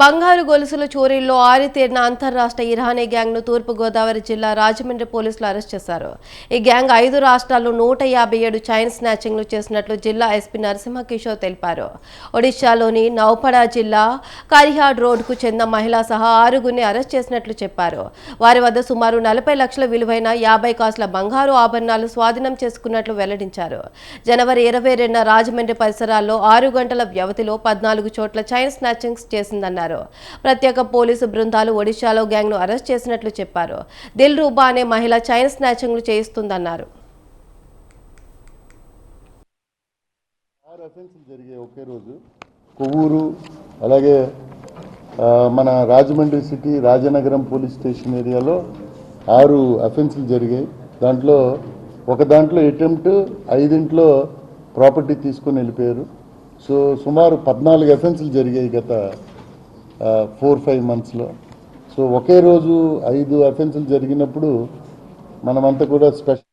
బంగారు గొలుసుల చోరీల్లో ఆరితేరిన అంతర్రాష్ట్ర ఇరానీ గ్యాంగ్ను తూర్పుగోదావరి జిల్లా రాజమండ్రి పోలీసులు అరెస్ట్ చేశారు. ఈ గ్యాంగ్ ఐదు రాష్ట్రాల్లో నూట యాభై ఏడు చైన్ స్నాచింగ్లు చేసినట్లు జిల్లా ఎస్పీ నరసింహకిషోర్ తెలిపారు. ఒడిశాలోని నౌపడా జిల్లా కరిహాడ్ రోడ్కు చెందిన మహిళ సహా ఆరుగురిని అరెస్ట్ చేసినట్లు చెప్పారు. వారి వద్ద సుమారు నలభై లక్షల విలువైన యాభై కాసుల బంగారు ఆభరణాలు స్వాధీనం చేసుకున్నట్లు వెల్లడించారు. జనవరి ఇరవై రెండున రాజమండ్రి పరిసరాల్లో ఆరు గంటల వ్యవధిలో పద్నాలుగు చోట్ల చైన్ స్నాచింగ్స్ చేసిందన్నారు. ప్రత్యేక పోలీసు బృందాలు ఒడిశాలో గ్యాంగ్ను అరెస్ట్ చేసినట్లు చెప్పారు. దిల్ రూబా అనే మహిళ చైన్ స్నాచింగ్లు చేయిస్తుందన్నారు. ఆరు అఫెన్సులు జరిగాయి ఒకే రోజు కొవ్వూరు అలాగే మన Rajahmundry city Rajanagaram police station ఏరియాలో ఆరు అఫెన్సులు జరిగాయి. దాంట్లో ఒక దాంట్లో అటెంప్ట్ ఐదింట్లో ప్రాపర్టీ తీసుకొని వెళ్ళిపోయారు. సో సుమారు పద్నాలుగు అఫెన్సులు జరిగాయి గత ఫోర్ ఫైవ్ మంత్స్లో సో ఒకే రోజు ఐదు అఫెన్సులు జరిగినప్పుడు మనమంతా కూడా స్పెషల్